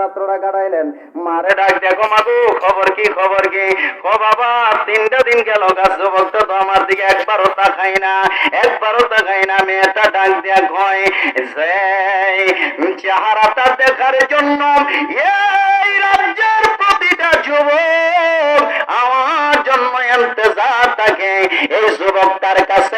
রাত্রটা কাটাইলেন। মারে ডাক, দেখো মাগু, খবর কি খবর কি? ও বাবা, তিনটা দিন গেল, গাছ যুবকটা তো আমার দিকে একবারও তাকাই না, একবারও তাকাই না, মেয়েটা ডাক দেয়া চেহারাটা দেখার জন্য এই রাজ্যের প্রতিটা যুবক আমার জন্য এন্তজার থাকে। এই যুবকটার কাছে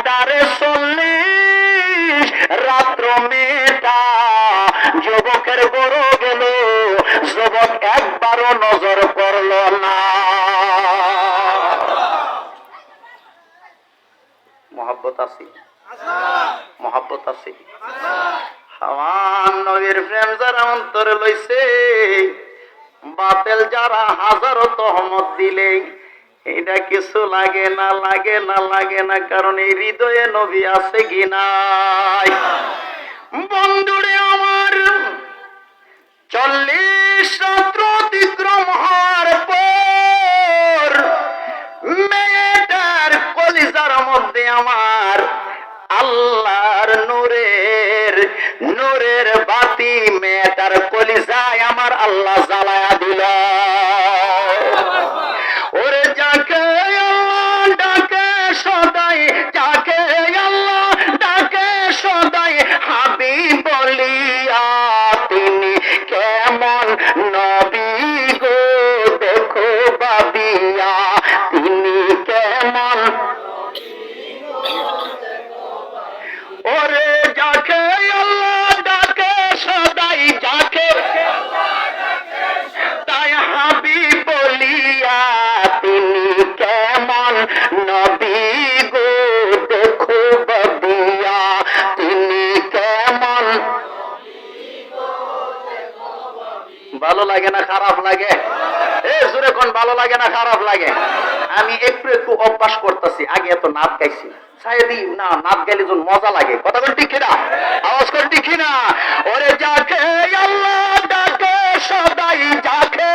একবারও নজর করল না। মহাব্বত আছে? মহাব্বত আছে? নবীর প্রেম যারা অন্তরে লইছে, বাতেল যারা হাজারো তহমত দিলে, এটা কিছু লাগে না লাগে না লাগে না, কারণ এই হৃদয়ে নবী আছে কি নাই? বন্ধুরে আমার, চল্লিশ রাত্র অতিক্রম পর মেয়েটার কলিজার মধ্যে আমার আল্লাহর নূরের নূরের বাতি, মেয়েটার কলিজায় আমার আল্লাহ জ্বালায়া নবী গো দেখো বদিয়া, তিনি কেমন? ভালো লাগে না, খারাপ লাগে? এ ভালো লাগে না, খারাপ লাগে? আমি একটু একটু অভ্যাস করতেছি, আগে এত নাচ গাইছি। সাহেদি না, নাচ গাইলে যখন মজা লাগে। কথা বল ঠিক কিনা? আওয়াজ করে ঠিক কিনা? ওরে যাকে, আল্লাহ ডাকে, সদাই যাকে,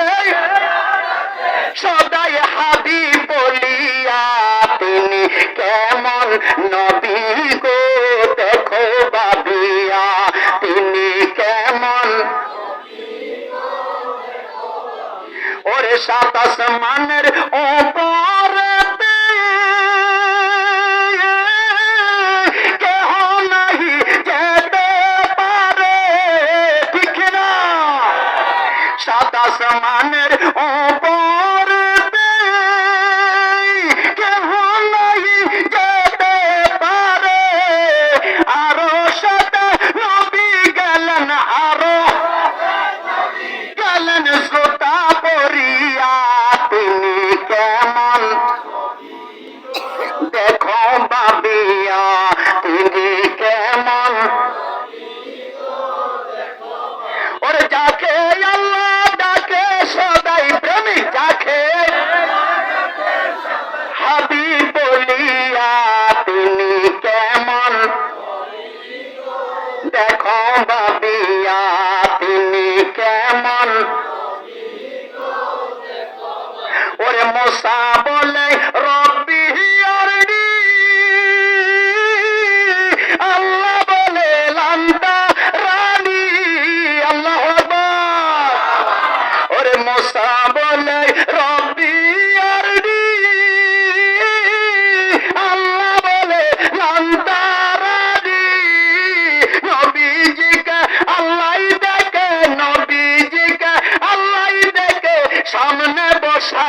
সদাই কেমন নবী গো? দেখো বাবিয়া, তিনি কেমন? ওরে সাত আসমানের ওপরেতে কেহ নাহি যেতে পারে, ঠিক না? সাত আসমানের ওপরেতে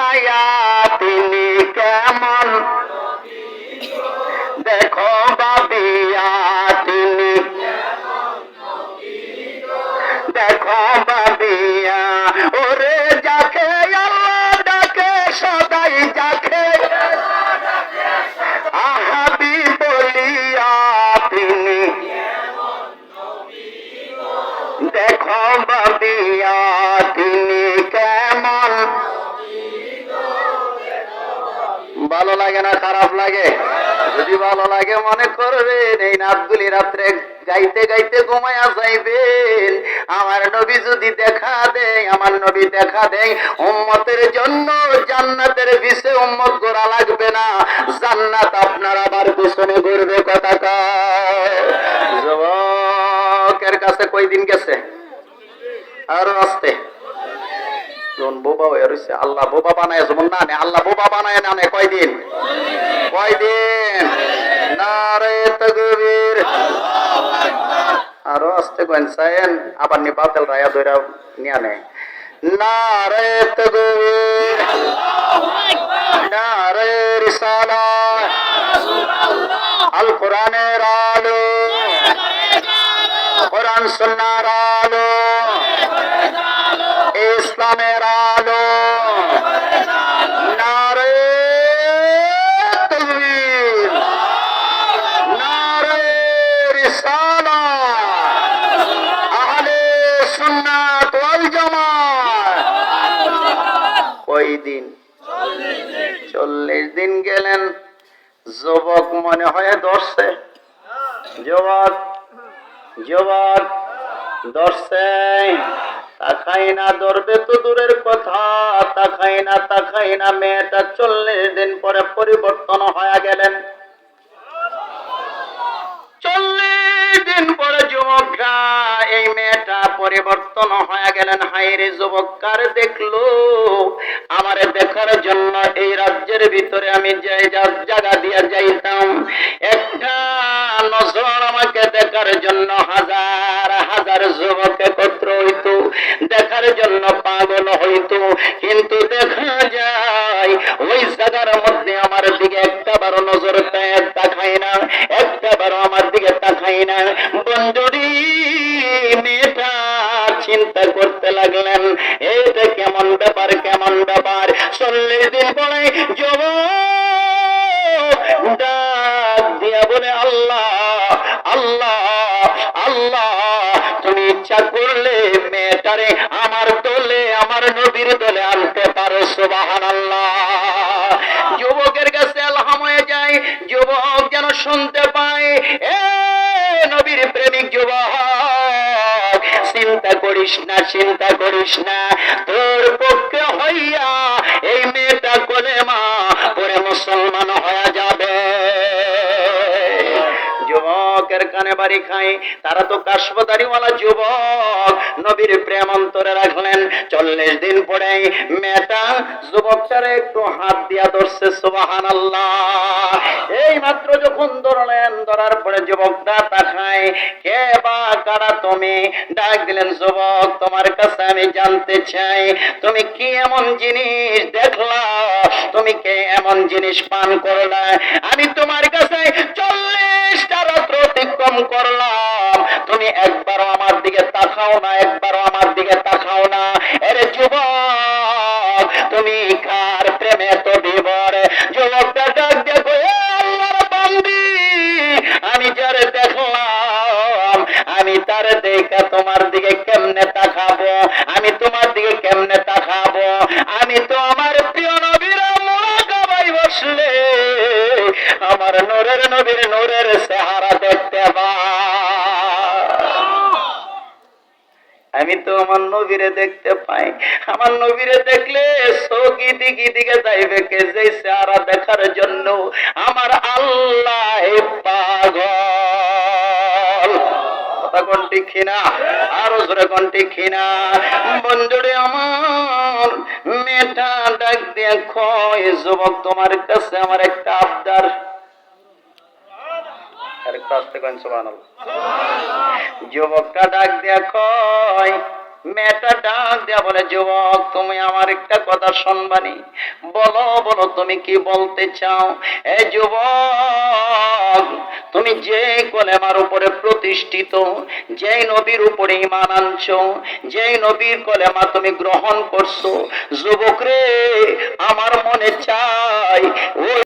ছায়া লাগে মনে করবেন, এই নাচগুলি রাত্রে গাইতে গাইতে ঘুমায়া যাইবেন। আমার নবী যদি দেখা দেয়, আমার নবী দেখা দেয়, উম্মতের জন্য জান্নাতের বিষে উম্মত গোড়া লাগবে না। জান্নাত আপনার আবার পিছনে ঘুরবে কথা যুবকের কাছে কই দিন গেছে? আর আসতে। যখন বোবা হয়ে আল্লাহ বোবা বানায় যেমন না আল্লাহ বোবা বানায় না কয়দিন? কয়দিন? না রে তকবীর। আরও আসতে সাইন আবার নি বাতেল রায়া ধইরা নিয়া নেয় আলো কোরআন সুন্নাহর আলো। ইসলামের আলো। ওই দিন। চল্লিশ দিন গেলেন। যুবক মনে হয় ধরছে। যুবক যুবক ধরছে। ধরবে তো দূরের কথা। মেয়েটা চল্লিশ দিন পরে পরিবর্তন হয়ে গেলেন। চল্লিশ দিন পরে যুবকরা এই মেয়েটা পরিবর্তন হয়ে গেলেন। হাইরে যুবক কার দেখল। আমারে দেখার জন্য এই রাজ্যের ভিতরে আমি যে যা- জায়গা দিয়ে যাইতাম, একটা নজর আমাকে দেখার জন্য হাজার হাজার যুবক একত্র হইতো, দেখার জন্য পাগল হইতো। কিন্তু দেখা যায়, ওই জায়গার মধ্যে আমার দিকে একটা বারো নজর চিন্তা করতে লাগলেন এটা কেমন ব্যাপার কেমন ব্যাপার? চল্লিশ দিন পরে যুবক ডাক দিয়া বলে, আল্লাহ আল্লাহ আল্লাহ, তুমি ইচ্ছা করলে মেয়েটারে আমার দলে, আমার নবীর দলে আনতে পারো সুবাহান আল্লাহ যুবকের কাছে আলহাম যায়, যুবক যেন শুনতে পায় এ করিস না চিন্তা করিস না। তোর পক্ষে হইয়া এই মেয়েটা বাড়ি খাই তারা তো কাশবদারিওয়ালা যুবক। নবীর প্রেম অন্তরে রাখলেন। চল্লিশ দিন পরে মেয়েটা যুবকটারে একটু হাত দিয়া ধরছে সুবাহান এই মাত্র যখন ধরলেন, ধরার পরে যুবকটা তাকায়, কে বা কারা তুমি? ডাক দিলেন, যুবক, তোমার কাছে আমি জানতে চাই, তুমি কি এমন জিনিস দেখলা? তুমি কে এমন জিনিস পান করলা? আমি তোমার কাছে চল্লিশটা করলাম। তুমি একবারও আমার দিকে তাকাও না একবারও আমার দিকে তাকাও তো আমার নবীরে দেখতে পাই। আমার নবীরে দেখলে সগি দিকে দিকে যাইবে কে যে চেহারা দেখার জন্য। আমার আল্লাহ পাগল। বন্ধুরে আমার, মেয়েটা ডাক যুবক তোমার কাছে আমার একটা আবদার। যুবকটা ডাক মেয়েটা ডাক দেয়া বলে, যুবক, তুমি আমার একটা কথা শুনবানি। বলো বলো, তুমি কি বলতে চাও? এ যুবক, তুমি যে কলেমার উপরে প্রতিষ্ঠিত যেই নবীর উপরে ইমান আনছো যেই নবীর কলেমা তুমি গ্রহণ করছ, যুবক রে, আমার মনে চাই